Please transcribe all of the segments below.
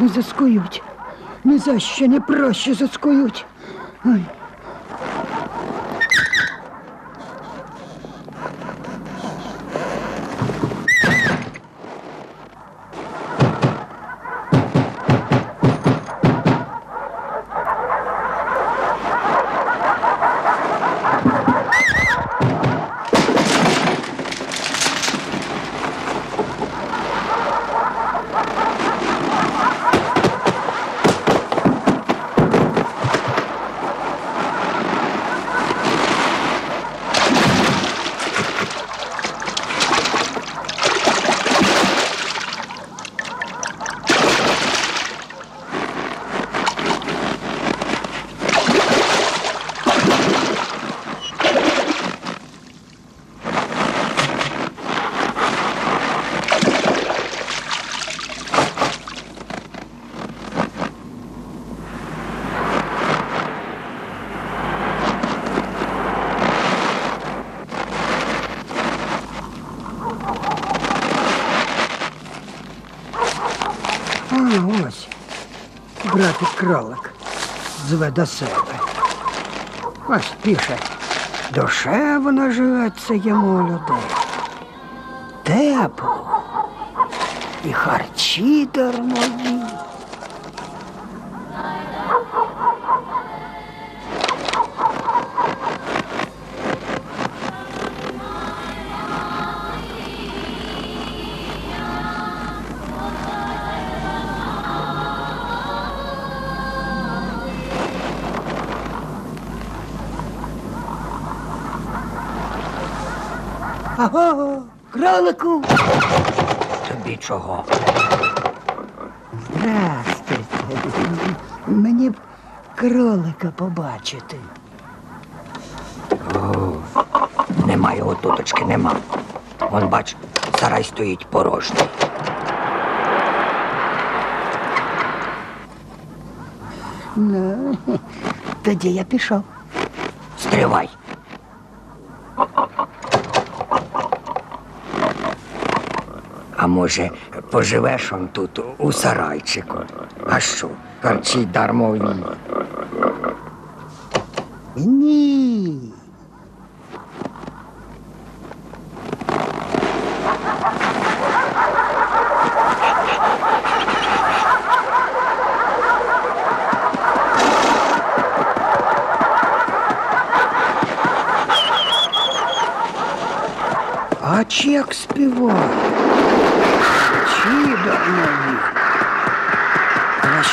Не заскують. Ні за що не проще заскують. Ой. А, ось. Братик кролик зве до себе. Ось пише. Душевно живеться йому людей. Тепло. І харчі дармові. Аго, кролику. Тобі чого? Здравствуйте. Мені б кролика побачити. Нема його туточки, нема. Вон бач, сарай стоїть порожній. Ну, тоді я пішов. Стривай. Може, поживеш он тут, у сарайчику? А що, харчі дармові? Ні. А чек співає. Чи дармові?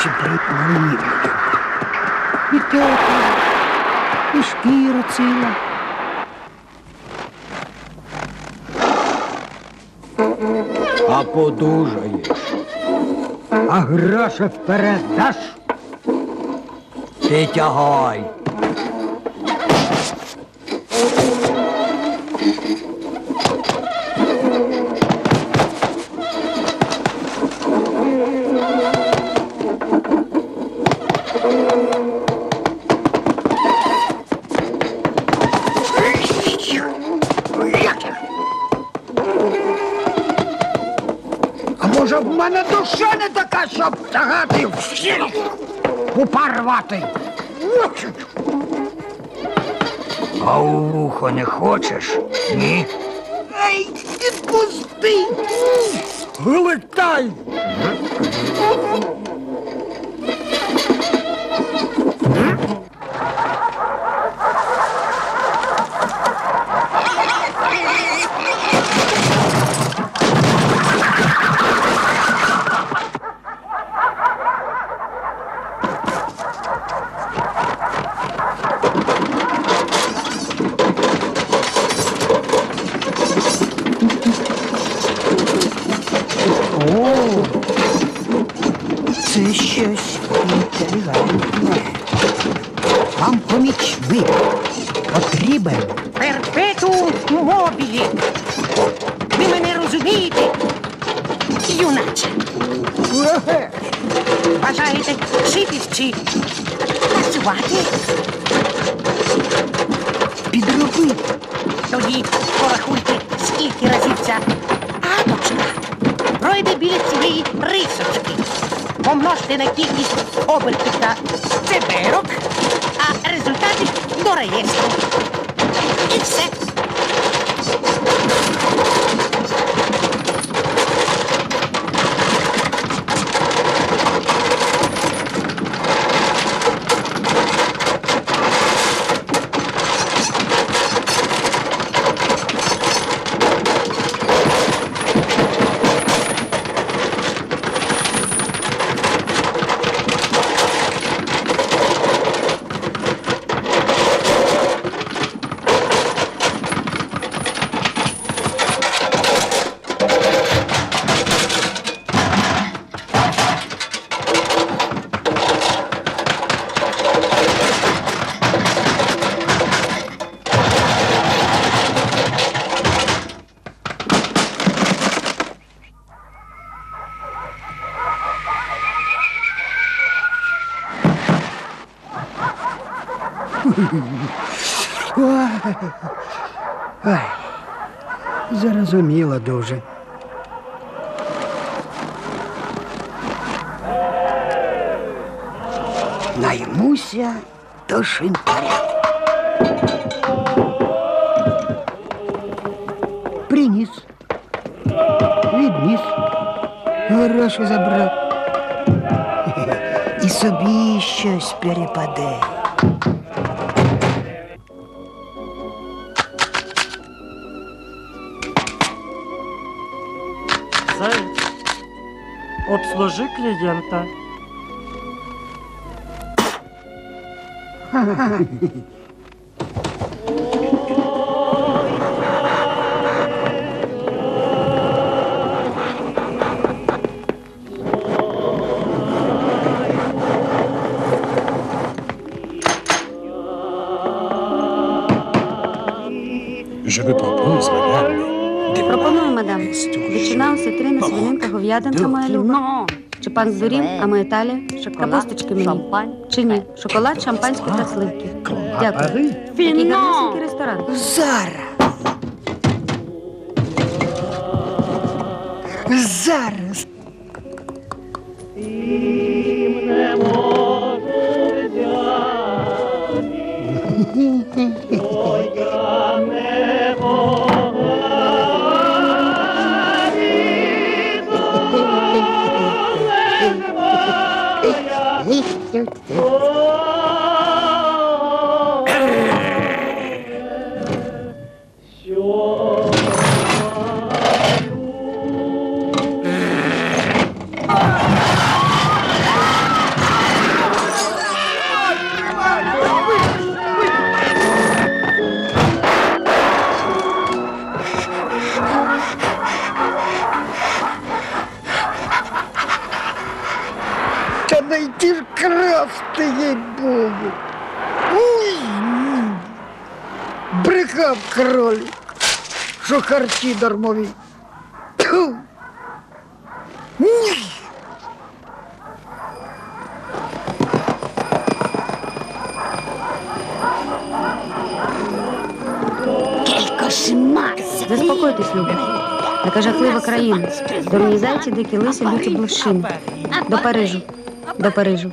Мені буде. І тепло, і шкіра ціла. А подужаєш. А гроші вперед даш? Ти тягай. Мене душа не така, щоб тягати всіх упарвати? А у вухо не хочеш? Ні? Ей, відпусти! Вилетай! Це щось інтелігентне. Вам помічник потрібен. Перпету мобілі. Ви мене розумієте? Юначе. Еге, Бажаєте вчитись чи працювати? Підробити. Тоді порахуйте, скільки разів ця аточка пройде біля цієї рисочки. Помножте на кількість обертів та циберок, а результати до реєстру. І все. Ай, зарозуміло дуже. Наймуся до шинкаря. Приніс. Відніс. Гроші забрав. І собі щось перепаде. Обслужи клиента. Je vous propose, Пропоную, мадам. Ветчина, осетрина, свининка, говядинка моя люба. Чи пан здурів, а моя талія? Капусточки мені. Чи ні? Шоколад, шампанське та сливки. Дякую. Який гарнесенький ресторан. Зараз. Зараз. Брехав кроль, що харчі дармові. Тьфу. Ні. Заспокойтесь, Люба. Така жахлива країна. Дурні зайці, дикі лиси, люті блошини. До Парижу. До Парижу.